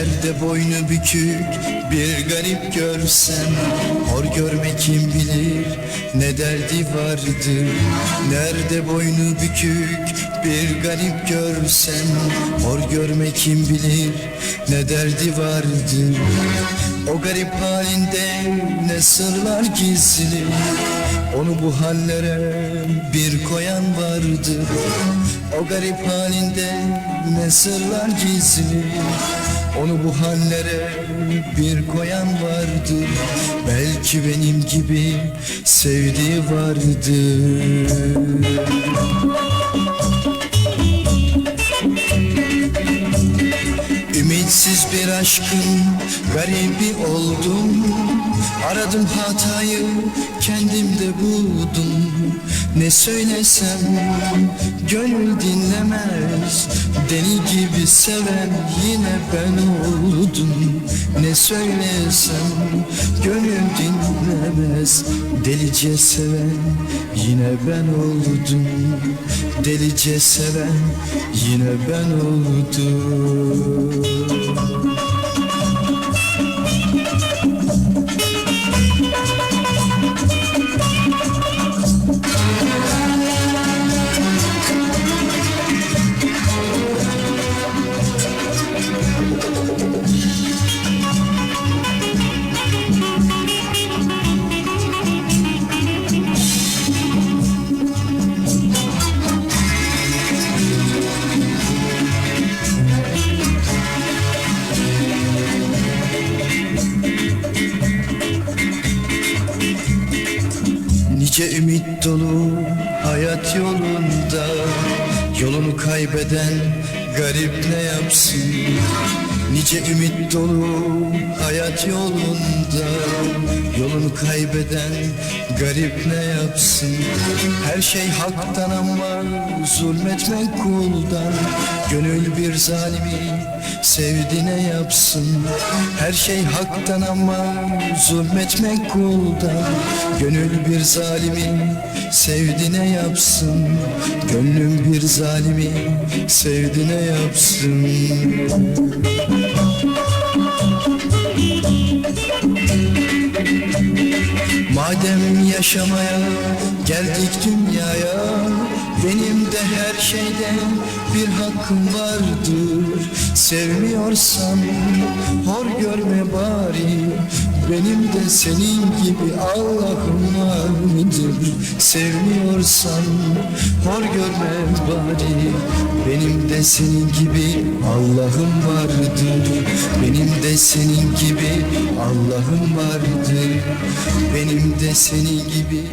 Nerede boynu bükük bir garip görsen Hor görme kim bilir ne derdi vardır. Nerede boynu bükük bir garip görsen Hor görme kim bilir ne derdi vardır. O garip halinde ne sırlar gizli Onu bu hallere bir koyan vardır. O garip halinde ne sırlar gizli onu bu hallere bir koyan vardır. Belki benim gibi sevdiği vardır Ümitsiz bir aşkın garibi oldum. Aradım hatayı kendimde buldum. Ne söylesem gönül dinlemez. Deli gibi seven yine ben oldum. Ne söylesem gönül dinlemez. Delice seven yine ben oldum. Delice seven yine ben oldum Nice ümit dolu hayat yolunda Yolunu kaybeden garip ne yapsın. Nice ümit dolu hayat yolunda Yolunu kaybeden garip ne yapsın. Her şey haktan ama zulmetmek kuldan. Gönül bir zalimi sevdi ne yapsın. Her şey haktan ama zulmetmek kuldan. Gönül bir zalimi sevdi ne yapsın. Gönlüm bir zalimi sevdi ne yapsın. Madem yaşamaya geldik dünyaya Benim de her şeyde bir hakkım vardır. Sevmiyorsan hor görme bari. Benim de senin gibi Allah'ım vardır. Sevmiyorsan hor görme bari. Benim de senin gibi Allah'ım vardır. Benim de senin gibi Allah'ım vardır. Benim de senin gibi